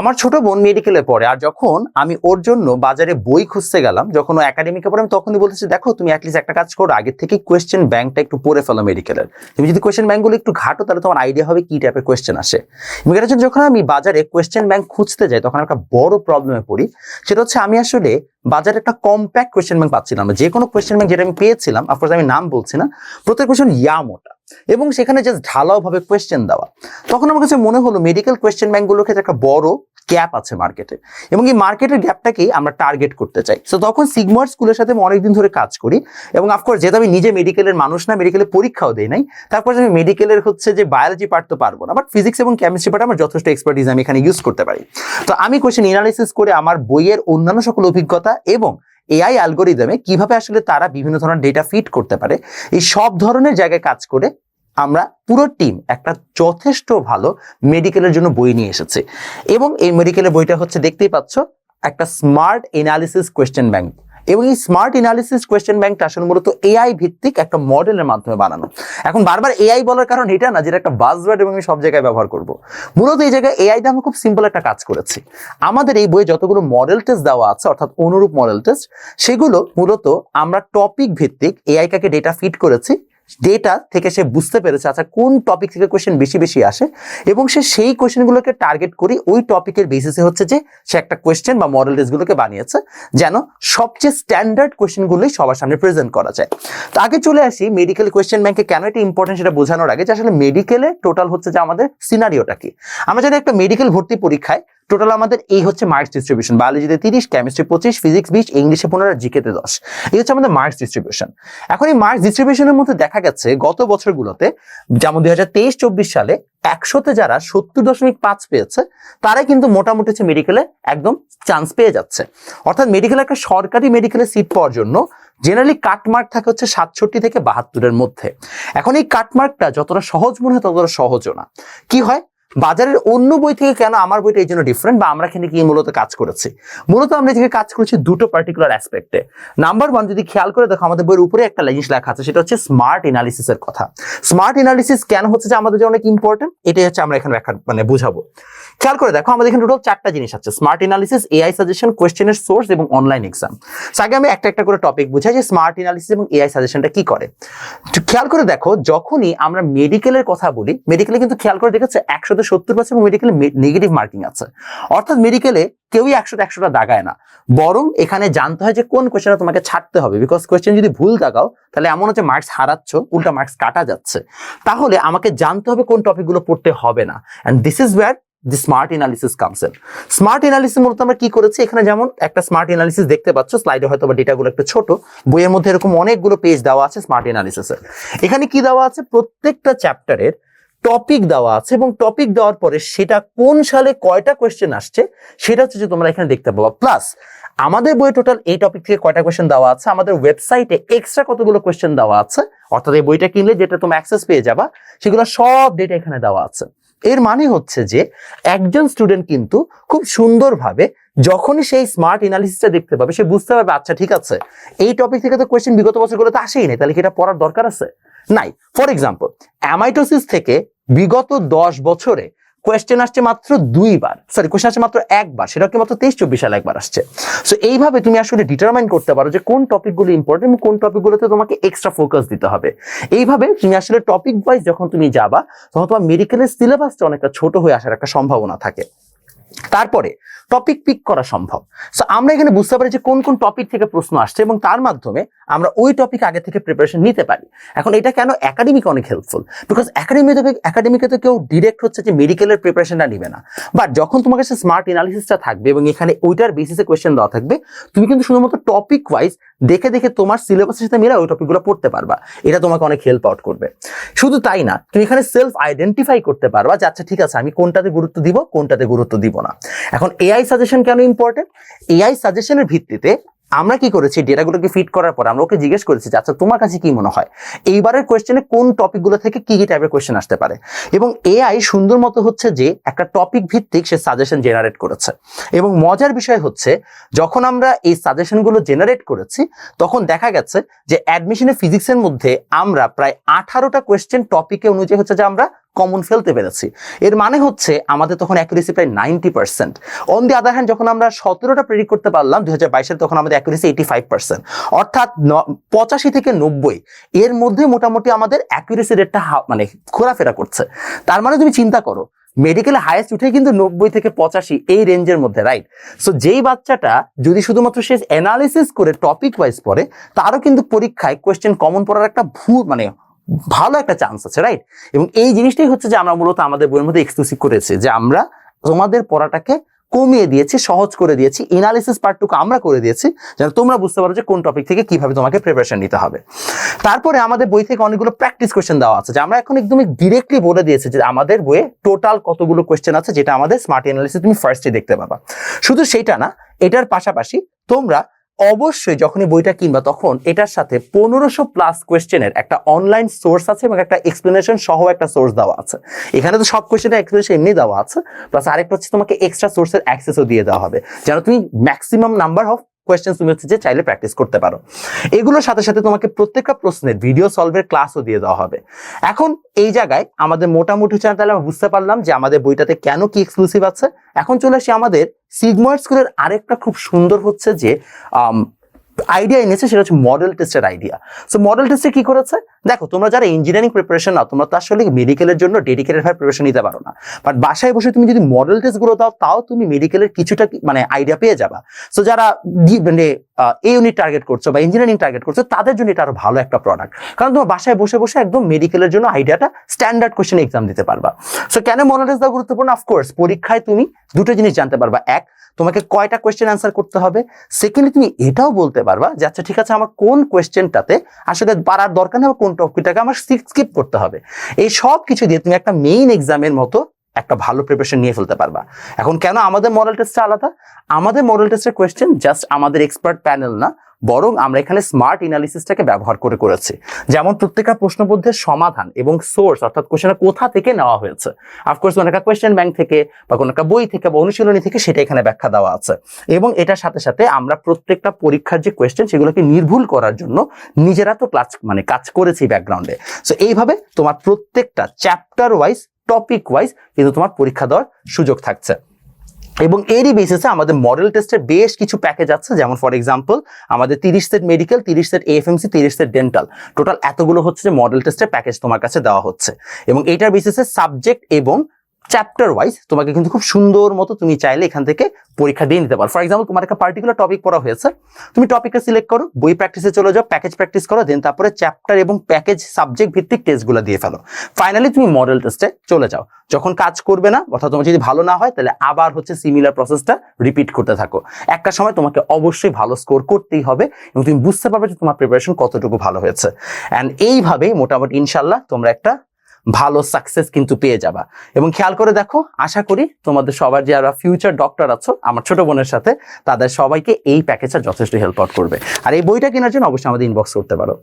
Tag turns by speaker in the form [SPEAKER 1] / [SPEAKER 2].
[SPEAKER 1] আমার ছোট বোন মেডিকেলে পড়ে, আর যখন আমি ওর জন্য বাজারে বই খুঁজতে গেলাম, যখন ও একাডেমিকে পড়ে, আমি তখনই বলতেছি, দেখো, তুমি অ্যাটলিস্ট একটা কাজ করো আগে থেকে কোয়েশ্চেন ব্যাংকটা একটু পড়ে ফেলো মেডিকেলের তুমি যদি কোয়েশ্চেন ব্যাংকগুলো একটু ঘাটো, তাহলে তোমার আইডিয়া হবে কি টাইপের কোয়েশ্চেন আসে? এটার জন্য যখন আমি বাজারে কোয়েশ্চেন ব্যাংক খুঁজতে যাই, তখন একটা বড় প্রবলেমে পড়ি। সেটা হচ্ছে, আমি আসলে বাজারে একটা কম্প্যাক্ট কোয়েশ্চেন ব্যাংক পাচ্ছিলাম যে কোনো কোয়েশ্চেন ব্যাংক যেটা আমি পেয়েছিলাম অফকোর্স আমি নাম বলছি না প্রত্যেক কোয়েশ্চেন ইয়া মোটা এবং সেখানে জাস্ট ঢালাও ভাবে কোয়েশ্চেন দেওয়া। তখন আমার কাছে মনে হলো মেডিকেল কোয়েশ্চেন ব্যাংকগুলোর ক্ষেত্রে একটা বড় গ্যাপ আছে মার্কেটে এবং এই মার্কেটের গ্যাপটাকেই আমরা টার্গেট করতে চাই। সো তখন সিগমার স্কুলের সাথে আমি অনেকদিন ধরে কাজ করি এবং অফকোর্স যেহেতু আমি নিজে মেডিকেলের মানুষ না মেডিকেলের পরীক্ষাও দেই নাই, তারপর আমি মেডিকেলের হচ্ছে যে বায়োলজি পার্ট তো পারব না। বাট ফিজিক্স এবং কেমিস্ট্রি পার্ট আমার যথেষ্ট এক্সপার্টিস আমি এখানে ইউজ করতে পারি। তো আমি কোয়েশ্চেন এনালাইসিস করে আমার বইয়ের অন্যান্য সকল অভিজ্ঞতা এবং এআই অ্যালগোরিদমে কীভাবে আসলে তারা বিভিন্ন ধরনের ডেটা ফিট করতে পারে, এই সব ধরনের জায়গায় কাজ করে আমরা পুরো টিম একটা যথেষ্ট ভালো মেডিকেলের জন্য বই নিয়ে এসেছে। এবং এই মেডিকেলের বইটা হচ্ছে, দেখতেই পাচ্ছ, একটা স্মার্ট এনালিসিস কোয়েশ্চেন ব্যাংক এবং এই স্মার্ট এনালিসিস কোয়েশ্চেন ব্যাংকটা আসলে মূলত এআই ভিত্তিক একটা মডেলের মাধ্যমে বানানো। এখন বারবার এআই বলার কারণ এটা না, যেটা একটা বাজওয়ার্ড এবং আমি সব জায়গায় ব্যবহার করব। মূলত এই জায়গায় এআই দিয়ে আমি খুব সিম্পল একটা কাজ করেছি। আমাদের এই বইয়ে যতগুলো মডেল টেস্ট দেওয়া আছে, অর্থাৎ অনুরূপ মডেল টেস্ট সেগুলো মূলত আমরা টপিক ভিত্তিক এআই কাকে ডেটা ফিট করেছি ডেটা থেকে সে বুঝতে পেরেছে আচ্ছা কোন টপিক থেকে কোয়েশ্চেন বেশি বেশি আসে, এবং সে সেই কোয়েশ্চেনগুলোকে টার্গেট করি ওই টপিকের বেসিসে হচ্ছে যে সে একটা কোয়েশ্চেন বা মডেল টেস্টগুলোকে বানিয়েছে, যেন সবচেয়ে স্ট্যান্ডার্ড কোয়েশ্চেনগুলোই সবার সামনে প্রেজেন্ট করা যায়। তো আগে চলে আসি মেডিকেল কোয়েশ্চেন ব্যাংকে কেন এটা ইম্পর্টেন্ট সেটা বোঝানোর আগে, যে আসলে মেডিকেলে টোটাল হচ্ছে যে আমাদের সিনারিওটা কি। আমরা জানি একটা মেডিকেল ভর্তি পরীক্ষায় টোটাল আমাদের এই হচ্ছে মার্কস ডিস্ট্রিবিউশন বায়োলজিতে তিরিশ কেমিস্ট্রি পঁচিশ ফিজিক্স বিশ ইংলিশে পনেরো জিকেতে দশ। এই হচ্ছে আমাদের মার্কস ডিস্ট্রিবিউশন এখন এই মার্কস ডিস্ট্রিবিউশনের মধ্যে দেখা গেছে গত বছরগুলোতে যেমন দুই হাজার তেইশ, চব্বিশ সালে একশোতে যারা সত্তর দশমিক পাঁচ পেয়েছে, তারাই কিন্তু মোটামুটি হচ্ছে মেডিকেলে একদম চান্স পেয়ে যাচ্ছে। অর্থাৎ মেডিকেলে একটা সরকারি মেডিকেলে সিট পাওয়ার জন্য জেনারেলি কাটমার্ক থাকে হচ্ছে সাতষট্টি থেকে বাহাত্তরের মধ্যে। এখন এই কাটমার্কটা যতটা সহজ মনে হয় ততটা সহজও না। কি হয়? বাজারের অন্য বই থেকে কেন আমার বইটা এই জন্য ডিফারেন্ট বা আমরা এখানে কি মূলত কাজ করেছি? মূলত আমরা এখানে কাজ করেছি দুটো পার্টিকুলার অ্যাসপেক্টে নাম্বার ওয়ান যদি খেয়াল করে দেখো, আমাদের বইয়ের উপরে একটা জিনিস লেখা আছে, সেটা হচ্ছে স্মার্ট এনালিসিসের কথা। স্মার্ট এনালিসিস কেন হচ্ছে যে আমাদের জন্য অনেক ইম্পর্টেন্ট এটাই হচ্ছে আমরা এখানে ব্যাখ্যা মানে বুঝাবো। খেয়াল করে দেখো, আমাদের এখানে টোটাল চারটা জিনিস আছে। স্মার্ট এনালিসিস এআই সাজেশন কোয়েশ্চেনের সোর্স এবং অনলাইন এক্সাম আগে আমি একটা একটা করে টপিক বুঝাই যে স্মার্ট এনালিসিস এবং এআই সাজেশনটা কি করে। খেয়াল করে দেখো, যখনই আমরা মেডিকেলের কথা বলি মেডিকেলে কিন্তু খেয়াল করে দেখেছে, একশোতে সত্তর পার্সেন্ট মেডিকেলে নেগেটিভ মার্কিং আছে। অর্থাৎ মেডিকেলে কেউই একশোটা একশোটা দাগায় না। বরং এখানে জানতে হয় যে কোন কোয়েশ্চেনটা তোমাকে ছাড়তে হবে। বিকজ কোয়েশ্চেন যদি ভুল দাগাও তাহলে এমন হচ্ছে মার্কস হারাচ্ছ, উল্টা মার্কস কাটা যাচ্ছে। তাহলে আমাকে জানতে হবে কোন টপিকগুলো পড়তে হবে না। And this is where the smart analysis comes smart analysis মূলত আমরা কি করেছি? এখানে যেমন একটা স্মার্ট এনালিসিস দেখতে পাচ্ছ স্লাইডে হয়তো বা ডেটাগুলো একটু ছোট। বইয়ের মধ্যে এরকম অনেকগুলো পেজ দেওয়া আছে স্মার্ট এনালিসিসের এখানে কি দেওয়া আছে? প্রত্যেকটা চ্যাপ্টারের টপিক দেওয়া আছে এবং টপিক দেওয়ার পরে সেটা কোন সালে কয়টা কোয়েশ্চেন আসছে, সেটা হচ্ছে যে তোমরা এখানে দেখতে পাবা। প্লাস আমাদের বইয়ে টোটাল এই টপিক থেকে কয়টা কোয়েশ্চেন দেওয়া আছে, আমাদের ওয়েবসাইটে এক্সট্রা কতগুলো কোয়েশ্চেন দেওয়া আছে, অর্থাৎ এই বইটা কিনলে যেটা তুমি অ্যাক্সেস পেয়ে যাবা, সেগুলো সব ডেটা এখানে দেওয়া আছে। এর মানে হচ্ছে যে একজন স্টুডেন্ট কিন্তু খুব সুন্দরভাবে যখনই সেই স্মার্ট এনালিসিসটা দেখতে পাবে, সে বুঝতে পারবে আচ্ছা ঠিক আছে, এই টপিক থেকে তো কোয়েশ্চেন বিগত বছরগুলোতে আসেই নাই, তাহলে কি এটা পড়ার দরকার আছে? নাই। ফর এক্সাম্পল অ্যামাইটোসিস থেকে বিগত দশ বছরে কোয়েশ্চেন আসছে মাত্র দুইবার। সরি কোয়েশ্চেন আসছে মাত্র একবার সেটা কি মাত্র তেইশ, চব্বিশ সালে একবার আসছে। সো এইভাবে তুমি আসলে ডিটারমাইন করতে পারো যে কোন টপিকগুলো ইম্পর্টেন্ট কোন টপিকগুলোতে তোমাকে এক্সট্রা ফোকাস দিতে হবে। এইভাবে তুমি আসলে টপিক ওয়াইজ যখন তুমি যাবা, তখন তোমার মেডিকেলের সিলেবাসটা অনেকটা ছোট হয়ে আসার একটা সম্ভাবনা থাকে। তারপরে টপিক পিক করা সম্ভব। সো আমরা এখানে বুঝতে পারি যে কোন কোন টপিক থেকে প্রশ্ন আসছে এবং তার মাধ্যমে আমরা ওই টপিক আগে থেকে প্রিপারেশন নিতে পারি। এখন এটা কেন একাডেমিক অনেক হেল্পফুল বিকজ একাডেমি একাডেমিকে তো কেউ ডিরেক্ট হচ্ছে যে মেডিকেলের প্রিপারেশনটা নিবে না। বাট যখন তোমার কাছে স্মার্ট এনালিসিসটা থাকবে এবং এখানে ওইটার বেসিসে কোয়েশ্চেন দেওয়া থাকবে, তুমি কিন্তু শুধুমাত্র টপিক ওয়াইজ দেখে দেখে তোমার সিলেবাসের সাথে মিলে ওই টপিকগুলো পড়তে পারবা। এটা তোমাকে অনেক হেল্প আউট করবে। শুধু তাই না, তুমি এখানে সেলফ আইডেন্টিফাই করতে পারবা যে আচ্ছা ঠিক আছে, আমি কোনটাতে গুরুত্ব দিব, কোনটাতে গুরুত্ব দিব এখন এআই সাজেশন কেন ইম্পর্টেন্ট এআই সাজেশনের ভিত্তিতে আমরা কি করেছি? ডেটাগুলোকে ফিট করার পর আমরা ওকে জিজ্ঞেস করেছি যে আচ্ছা তোমার কাছে কি মনে হয়? এইবারের কোয়েশ্চেনে কোন টপিকগুলো থেকে কি কি টাইপের কোয়েশ্চেন আসতে পারে? এবং এআই সুন্দর মতো হচ্ছে যে, একটা টপিক ভিত্তিক সে সাজেশন জেনারেট করেছে। এবং মজার বিষয় হচ্ছে, যখন আমরা এই সাজেশনগুলো জেনারেট করেছি, তখন দেখা গেছে যে অ্যাডমিশনে ফিজিক্সের মধ্যে আমরা প্রায় আঠারোটা কোয়েশ্চেন টপিকে অনুযায়ী হচ্ছে যে, আমরা কমন ফেলতে পেরেছি। এর মানে হচ্ছে আমাদের তখন অ্যাকুরেসি প্রায় ninety percent on the other hand যখন আমরা সতেরোটা প্রেডিক্ট করতে পারলাম, দুই হাজার বাইশের, তখন আমাদের অ্যাকুরেসি এইটি ফাইভ পার্সেন্ট অর্থাৎ পঁচাশি থেকে নব্বই, এর মধ্যে মোটামুটি আমাদের অ্যাকুরেসি রেটটা মানে ঘোরাফেরা করছে। তার মানে তুমি চিন্তা করো মেডিকেলে হায়েস্ট উঠে কিন্তু নব্বই থেকে পঁচাশি, এই রেঞ্জের মধ্যে রাইট সো যেই বাচ্চাটা যদি শুধুমাত্র সে অ্যানালিসিস করে টপিক ওয়াইজ পড়ে, তারও কিন্তু পরীক্ষায় কোয়েশ্চেন কমন পড়ার একটা ভুল মানে ভালো একটা চান্স আছে রাইট এবং এই জিনিসটাই হচ্ছে যে আমরা মূলত আমাদের বইয়ের মধ্যে এক্সক্লুসিভ করেছি, যে আমরা তোমাদের পড়াটাকে কমিয়ে দিয়েছি, সহজ করে দিয়েছি এনালিসিস পার্টটুকু আমরা করে দিয়েছি, যেন তোমরা বুঝতে পারো যে কোন টপিক থেকে কীভাবে তোমাকে প্রিপারেশন নিতে হবে। তারপরে আমাদের বই থেকে অনেকগুলো প্র্যাকটিস কোয়েশ্চেন দেওয়া আছে, যে আমরা এখন একদমই ডিরেক্টলি বলে দিয়েছি যে আমাদের বইয়ে টোটাল কতগুলো কোয়েশ্চেন আছে, যেটা আমাদের স্মার্ট এনালিসিস তুমি ফার্স্টে দেখতে পাবা। শুধু সেটা না, এটার পাশাপাশি তোমরা অবশ্যই যখনই বইটা কিনবা তখন এটার সাথে পনেরোশো প্লাস কোয়েশ্চেনের একটা অনলাইন সোর্স আছে এবং একটা এক্সপ্লেনেশন সহ একটা সোর্স দেওয়া আছে। এখানে তো সব কোয়েশ্চেনের এক্সপ্লেনেশন এমনি দেওয়া আছে প্লাস আরেকটা হচ্ছে তোমাকে এক্সট্রা সোর্সের অ্যাক্সেসও দিয়ে দেওয়া হবে। যেন তুমি ম্যাক্সিমাম নাম্বার অফ কোয়েশ্চেন তুমি হচ্ছে যে চাইলে প্র্যাকটিস করতে পারো। এগুলোর সাথে সাথে তোমাকে প্রত্যেকটা প্রশ্নের ভিডিও সলভের ক্লাসও দিয়ে দেওয়া হবে। এখন এই জায়গায় আমাদের মোটামুটি হচ্ছে তাহলে আমরা বুঝতে পারলাম যে আমাদের বইটাতে কেন কি এক্সক্লুসিভ আছে। এখন চলে আসি আমাদের সিগমার্ড স্কুলের আরেকটা খুব সুন্দর হচ্ছে যে আইডিয়া এনেছে, সেটা হচ্ছে মডেল টেস্টের আইডিয়া সো মডেল টেস্টে কি করেছে? দেখো, তোমরা যারা ইঞ্জিনিয়ারিং প্রিপারেশন নাও, তোমরা তো আসলে মেডিকেলের জন্য ডেডিকেটেড ভাবে প্রিপারেশন নিতে পারো না। বাট বাসায় বসে তুমি যদি মডেল টেস্টগুলো দাও, তাও তুমি মেডিকেলের কিছুটা মানে আইডিয়া পেয়ে যাবা। সো যারা মানে এ ইউনিট টার্গেট করছ বা ইঞ্জিনিয়ারিং টার্গেট করছ, তাদের জন্য এটা আরও ভালো একটা প্রোডাক্ট কারণ তোমার বাসায় বসে বসে একদম মেডিকেলের জন্য আইডিয়াটা স্ট্যান্ডার্ড কোশ্চেন এক্সাম দিতে পারবা। সো কেন মডেল টেস্ট দেওয়া গুরুত্বপূর্ণ? অফকোর্স পরীক্ষায় তুমি দুটো জিনিস জানতে পারবা। এক, তোমাকে কয়টা কোয়েশ্চেন অ্যান্সার করতে হবে। সেকেন্ডলি তুমি এটাও বলতে পারবা যে আচ্ছা ঠিক আছে, আমার কোন কোয়েশ্চেনটাতে আসলে পারার দরকার নেই কোন টপিকটাকে আমার স্কিপ করতে হবে। এই সব কিছু দিয়ে তুমি একটা মেইন এক্সামের মতো একটা ভালো প্রিপারেশন নিয়ে ফেলতে পারবা। এখন কেন আমাদের মডেল টেস্টটা আলাদা? আমাদের মডেল টেস্টের কোয়েশ্চেন জাস্ট আমাদের এক্সপার্ট প্যানেল না। বরং আমরা এখানে স্মার্ট এনালিসিসটাকে ব্যবহার করে করেছি। যেমন প্রত্যেকটা প্রশ্নবোধের সমাধান এবং সোর্স অর্থাৎ কোশ্চেনটা কোথা থেকে নেওয়া হয়েছে। অফকোর্স কোনো একটা কোয়েশ্চেন ব্যাংক থেকে বা কোনো একটা বই থেকে বা অনুশীলনী থেকে সেটা এখানে ব্যাখ্যা দেওয়া আছে। এবং এটার সাথে সাথে আমরা প্রত্যেকটা পরীক্ষার যে কোয়েশ্চেন সেগুলোকে নির্ভুল করার জন্য নিজেরা তো ক্লাস মানে কাজ করেছি ব্যাকগ্রাউন্ডে সো এইভাবে তোমার প্রত্যেকটা চ্যাপ্টার ওয়াইজ টপিক ওয়াইজ কিন্তু তোমার পরীক্ষা দেওয়ার সুযোগ থাকছে। এবং এরই বেসিসে আমাদের মডেল টেস্টের বেশ কিছু প্যাকেজ আছে। যেমন ফর এক্সাম্পল আমাদের তিরিশ সেট মেডিকেল তিরিশ সেট এফএমসি তিরিশ সেট ডেন্টাল টোটাল এতগুলো হচ্ছে যে মডেল টেস্টের প্যাকেজ তোমার কাছে দেওয়া হচ্ছে। এবং এটার বেসিসে সাবজেক্ট এবং চ্যাপ্টার ওয়াইজ তোমাকে কিন্তু খুব সুন্দর মতো তুমি চাইলে এখান থেকে পরীক্ষা দিয়ে নিতে পারো। ফর এক্সাম্পল তোমার একটা পার্টিকুলার টপিক পড়া হয়েছে। তুমি টপিকটা সিলেক্ট করো, বই প্র্যাকটিসে চলে যাও প্যাকেজ প্র্যাকটিস করো দেন তারপরে চ্যাপ্টার এবং প্যাকেজ সাবজেক্ট ভিত্তিক টেস্টগুলো দিয়ে ফেলো। ফাইনালি তুমি মডেল টেস্টে চলে যাও। যখন কাজ করবে না, অর্থাৎ তোমার যদি ভালো না হয়, তাহলে আবার হচ্ছে সিমিলার প্রসেসটা রিপিট করতে থাকো। একটা সময় তোমাকে অবশ্যই ভালো স্কোর করতেই হবে এবং তুমি বুঝতে পারবে যে তোমার প্রিপারেশন কতটুকু ভালো হয়েছে। অ্যান্ড এইভাবেই মোটামুটি ইনশাল্লাহ তোমরা একটা ভালো সাকসেস কিন্তু পেয়ে যাবা। এবং খেয়াল করে দেখো, আশা করি তোমাদের সবার যারা ফিউচার ডক্টর আছো, আমার ছোট বোনের সাথে, তাদের সবাইকে এই প্যাকেজটা যথেষ্ট হেল্প আউট করবে। আর এই বইটা কেনার জন্য অবশ্যই আমাদের ইনবক্স করতে পারো।